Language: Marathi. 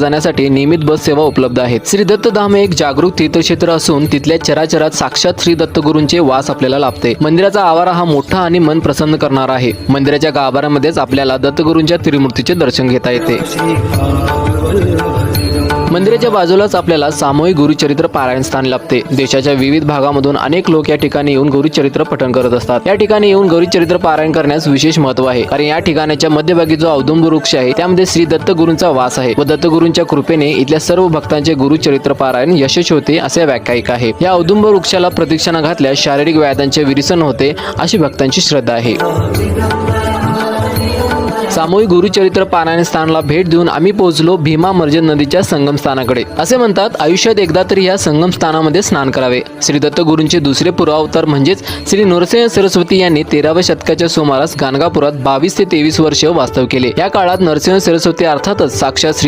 जाण्यासाठी नियमित बस सेवा उपलब्ध आहेत. श्री दत्तधाम हे एक जागरूक तीर्थक्षेत्र असून तिथल्या चराचरात साक्षात श्री दत्तगुरूंचे वास आपल्याला लाभते. मंदिराचा आवारा हा मोठा आणि मन प्रसन्न करणारा आहे. मंदिराच्या गाभाऱ्यामध्येच आपल्याला दत्तगुरूंच्या त्रिमूर्तीचे दर्शन घेता येते. मंदिराच्या बाजूलाच आपल्याला सामूहिक गुरुचरित्र पारायण स्थान लाभते. देशाच्या विविध भागामधून अनेक लोक या ठिकाणी येऊन गुरुचरित्र पठण करत असतात. या ठिकाणी येऊन गुरुचरित्र पारायण करण्यास विशेष महत्त्व आहे. कारण या ठिकाणाच्या मध्यभागी जो औदुंब वृक्ष आहे त्यामध्ये श्री दत्त गुरूंचा वास आहे व दत्तगुरूंच्या कृपेने इथल्या सर्व भक्तांचे गुरुचरित्र पारायण यशस्वी होते असे व्याख्यायिक आहे. या औदुंब वृक्षाला प्रदक्षिणा घातल्यास शारीरिक व्याधांचे विरसन होते अशी भक्तांची श्रद्धा आहे. सामूहिक गुरुचरित्र पारायण स्थानला भेट देऊन आम्ही पोहोचलो भीमा मर्जन नदीच्या संगम स्थानाकडे. असे म्हणतात आयुष्यात एकदा तरी या संगम स्थानामध्ये स्नान करावे. श्री दत्त गुरूंचे दुसरे पुरावतार म्हणजेच श्री नरसिंह सरस्वती यांनी तेराव्या शतकाच्या सुमारास गाणगापुरात बावीस ते तेवीस वर्ष वास्तव केले. या काळात नरसिंह सरस्वती अर्थातच साक्षात श्री